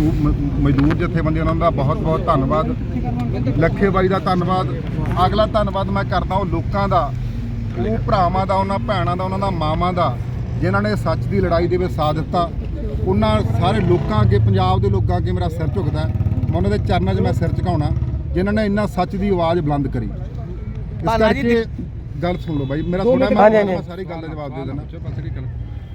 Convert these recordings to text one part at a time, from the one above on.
ਮਜ਼ਦੂਰ ਜਥੇਬੰਦੀਆਂ ਉਹਨਾਂ ਦਾ ਬਹੁਤ ਬਹੁਤ ਧੰਨਵਾਦ। ਲੱਖੇ ਬਾਈ ਦਾ ਧੰਨਵਾਦ। ਅਗਲਾ ਧੰਨਵਾਦ ਮੈਂ ਕਰਦਾ ਉਹ ਲੋਕਾਂ ਦਾ ਉਹ ਭਰਾਵਾਂ ਦਾ ਉਹਨਾਂ ਭੈਣਾਂ ਦਾ ਉਹਨਾਂ ਦਾ ਮਾਵਾਂ ਦਾ ਜਿਨ੍ਹਾਂ ਨੇ ਸੱਚ ਦੀ ਲੜਾਈ ਦੇ ਵਿੱਚ ਸਾਥ ਦਿੱਤਾ। ਉਹਨਾਂ ਸਾਰੇ ਲੋਕਾਂ ਅੱਗੇ ਪੰਜਾਬ ਦੇ ਲੋਕਾਂ ਅੱਗੇ ਮੇਰਾ ਸਿਰ ਝੁਕਦਾ। ਮੈਂ ਉਹਨਾਂ ਦੇ ਚਰਨਾਂ 'ਚ ਮੈਂ ਸਿਰ ਝੁਕਾਉਣਾ ਜਿਨ੍ਹਾਂ ਨੇ ਇੰਨਾ ਸੱਚ ਦੀ ਆਵਾਜ਼ ਬੁਲੰਦ ਕਰੀ। ਇਸ ਕਰਕੇ ਗੱਲ ਸੁਣ ਲਓ ਬਾਈ। ਮੇਰਾ ਥੋੜਾ। ਮੈਂ ਸਾਰੀ ਗੱਲ ਦਾ ਜਵਾਬ ਦੇ ਦੇਣਾ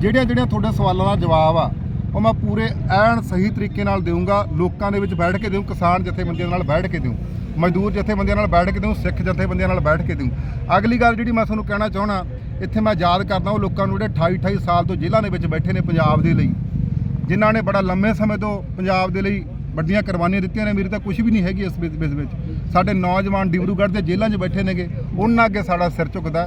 ਜਿਹੜੀਆਂ ਜਿਹੜੀਆਂ ਤੁਹਾਡੇ ਸਵਾਲਾਂ ਦਾ ਜਵਾਬ ਆ, ਉਹ ਮੈਂ ਪੂਰੇ ਐਨ ਸਹੀ ਤਰੀਕੇ ਨਾਲ ਦੇਵਾਂਗਾ ਲੋਕਾਂ ਦੇ ਵਿੱਚ ਬੈਠ ਕੇ ਦੇਵਾਂ ਕਿਸਾਨ ਜਥੇਬੰਦੀਆਂ ਨਾਲ ਬੈਠ ਕੇ ਦੇਵਾਂ ਮਜ਼ਦੂਰ ਜਥੇਬੰਦੀਆਂ ਨਾਲ ਬੈਠ ਕੇ ਦੇਵਾਂ ਸਿੱਖ ਜਥੇਬੰਦੀਆਂ ਨਾਲ ਬੈਠ ਕੇ ਦੇਵਾਂ ਅਗਲੀ ਗੱਲ ਜਿਹੜੀ ਮੈਂ ਤੁਹਾਨੂੰ ਕਹਿਣਾ ਚਾਹਣਾ ਇੱਥੇ ਮੈਂ ਯਾਦ ਕਰਦਾ ਉਹ ਲੋਕਾਂ ਨੂੰ ਜਿਹੜੇ 28 28 ਸਾਲ ਤੋਂ ਜੇਲ੍ਹਾਂ ਦੇ ਵਿੱਚ ਬੈਠੇ ਨੇ ਪੰਜਾਬ ਦੇ ਲਈ, ਜਿਨ੍ਹਾਂ ਨੇ ਬੜਾ ਲੰਮੇ ਸਮੇਂ ਤੋਂ ਪੰਜਾਬ ਦੇ ਲਈ ਵੱਡੀਆਂ ਕੁਰਬਾਨੀਆਂ ਦਿੱਤੀਆਂ ਨੇ, ਮੇਰੀ ਤਾਂ ਕੁਝ ਵੀ ਨਹੀਂ ਹੈਗੀ ਇਸ ਵਿੱਚ। ਸਾਡੇ ਨੌਜਵਾਨ ਡਿਬਰੂਗੜ੍ਹ ਦੇ ਜੇਲ੍ਹਾਂ 'ਚ ਬੈਠੇ ਨੇਗੇ, ਉਹਨਾਂ ਅੱਗੇ ਸਾਡਾ ਸਿਰ ਝੁਕਦਾ।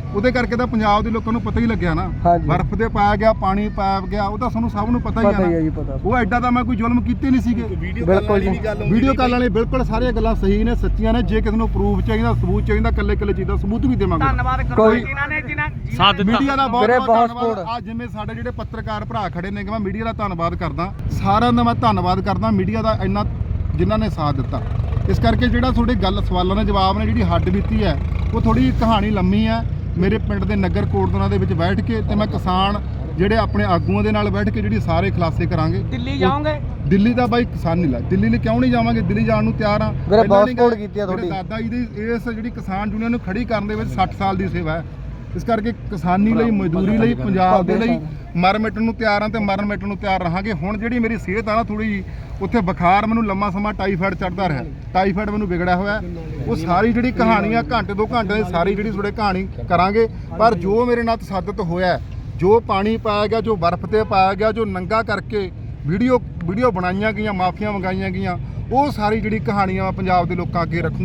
ਉਹਦੇ ਕਰਕੇ ਤਾਂ ਪੰਜਾਬ ਦੇ ਲੋਕਾਂ ਨੂੰ ਪਤਾ ਹੀ ਲੱਗਿਆ ਨਾ। ਹਾਂਜੀ। ਬਰਫ਼ ਤੇ ਪਾਇਆ ਗਿਆ ਪਾਣੀ ਪਾਇਆ ਗਿਆ ਉਹ ਤਾਂ ਸਾਨੂੰ ਸਭ ਨੂੰ ਪਤਾ ਹੀ ਆ ਜੀ ਨਾ। ਪਤਾ। ਉਹ ਐਡਾ ਤਾਂ ਮੈਂ ਕੋਈ ਜ਼ੁਲਮ ਕੀਤੇ ਨਹੀਂ ਸੀਗੇ। ਵੀਡੀਓ ਬਿਲਕੁਲ ਜੀ। ਵੀਡੀਓ ਕਾਲ ਵਾਲੇ ਬਿਲਕੁਲ ਸਾਰੀਆਂ ਗੱਲਾਂ ਸਹੀ ਨੇ ਸੱਚੀਆਂ ਨੇ। ਜੇ ਕਿਸੇ ਨੂੰ ਪ੍ਰੂਫ ਚਾਹੀਦਾ ਸਬੂਤ ਚਾਹੀਦਾ ਕੱਲੇ ਕੱਲੇ ਚੀਜ਼ ਦਾ ਸਬੂਤ ਵੀ ਦੇਵਾਂਗੇ। ਧੰਨਵਾਦ ਕਰੋ ਕੋਈ- ਜਿਨ੍ਹਾਂ ਨੇ ਜਿਨ੍ਹਾਂ ਸਾਥ ਮੀਡੀਆ ਦਾ ਬਹੁਤ ਬਹੁਤ ਬਹੁਤ ਧੰਨਵਾਦ। support। ਅੱਜ ਜਿਵੇਂ ਸਾਡੇ ਜਿਹੜੇ ਪੱਤਰਕਾਰ ਭਰਾ ਖੜੇ ਨੇ ਕਿ ਮੈਂ ਮੀਡੀਆ ਦਾ ਧੰਨਵਾਦ ਕਰਦਾ। ਸਾਰਿਆਂ ਦਾ ਮੈਂ ਧੰਨਵਾਦ ਕਰਦਾ ਮੀਡੀਆ ਦਾ ਇੰਨਾ ਜਿਨ੍ਹਾਂ ਨੇ ਸਾਥ ਦਿੱਤਾ। ਇਸ ਕਰਕੇ ਜਿਹੜਾ ਤੁਹਾਡੇ ਗੱਲ ਸਵਾਲਾਂ ਦੇ ਜਵਾਬ ਨੇ ਜਿਹੜੀ ਹੱਡ ਬੀਤੀ ਹੈ ਉਹ ਥੋੜੀ ਕਹਾਣੀ ਲੰਮੀ ਹੈ। ਮੇਰੇ ਪਿੰਡ ਦੇ ਨਗਰ ਕੋਟਦਨਾ ਦੇ ਵਿੱਚ ਬੈਠ ਕੇ ਤੇ ਮੈਂ ਕਿਸਾਨ ਜਿਹੜੇ ਆਪਣੇ ਆਗੂਆਂ ਦੇ ਨਾਲ ਬੈਠ ਕੇ ਜਿਹੜੀ ਸਾਰੇ ਖੁਲਾਸੇ ਕਰਾਂਗੇ। ਦਿੱਲੀ ਜਾਓਗੇ? ਦਿੱਲੀ ਦਾ ਬਾਈ ਕਿਸਾਨ ਨਹੀਂ ਲਾ ਦਿੱਲੀ ਲਈ ਕਿਉਂ ਨਹੀਂ ਜਾਵਾਂਗੇ? ਦਿੱਲੀ ਜਾਣ ਨੂੰ ਤਿਆਰ ਆ। ਵੀਰੇ, ਬਹੁਤ support ਕੀਤੀ ਆ ਤੁਹਾਡੀ। ਦਾਦਾ ਜੀ ਦੀ ਇਸ ਜਿਹੜੀ ਕਿਸਾਨ ਯੂਨੀਅਨ ਨੂੰ ਖੜੀ ਕਰਨ ਦੇ ਵਿੱਚ 60 ਸਾਲ ਦੀ ਸੇਵਾ ਹੈ। ਇਸ ਕਰਕੇ ਕਿਸਾਨੀ ਲਈ ਮਜ਼ਦੂਰੀ ਲਈ ਪੰਜਾਬ ਦੇ ਲਈ ਮਰ ਮਿਟਣ ਨੂੰ ਤਿਆਰ ਆ ਤੇ ਮਰਨ ਮਿਟਣ ਨੂੰ ਤਿਆਰ ਰਹਾਂਗੇ। ਹੁਣ ਜਿਹੜੀ ਮੇਰੀ ਸਿਹਤ ਆ ਨਾ ਥੋੜੀ ਜੀ ਉੱਥੇ ਬੁਖਾਰ ਮੈਨੂੰ ਲੰਮਾ ਸਮਾਂ ਟਾਈਫਾਇਡ ਚੜਦਾ ਰਿਹਾ। ਟਾਈਫਾਇਡ ਮੈਨੂੰ ਵਿਗੜਿਆ ਹੋਇਆ ਹੈ। ਉਹ ਸਾਰੀ ਜਿਹੜੀ ਕਹਾਣੀ ਆ ਘੰਟੇ ਦੋ ਘੰਟੇ ਦੀ ਸਾਰੀ ਜਿਹੜੀ ਤੁਹਾਡੇ ਕਹਾਣੀ ਕਰਾਂਗੇ। ਪਰ ਜੋ ਮੇਰੇ ਨਾਲ ਤਸੱਦਦ ਹੋਇਆ ਹੈ, ਜੋ ਪਾਣੀ ਪਾਇਆ ਗਿਆ ਜੋ ਬਰਫ਼ ਤੇ ਪਾਇਆ ਗਿਆ ਜੋ ਨੰਗਾ ਕਰਕੇ ਵੀਡੀਓ ਵੀਡੀਓ ਬਣਾਈਆਂ ਗਈਆਂ ਮਾਫੀਆਂ ਮੰਗਾਈਆਂ ਗਈਆਂ ਉਹ ਸਾਰੀ ਜਿਹੜੀ ਕਹਾਣੀਆਂ ਮੈਂ ਪੰਜਾਬ ਦੇ ਲੋਕਾਂ ਅੱਗੇ ਰੱਖੂ।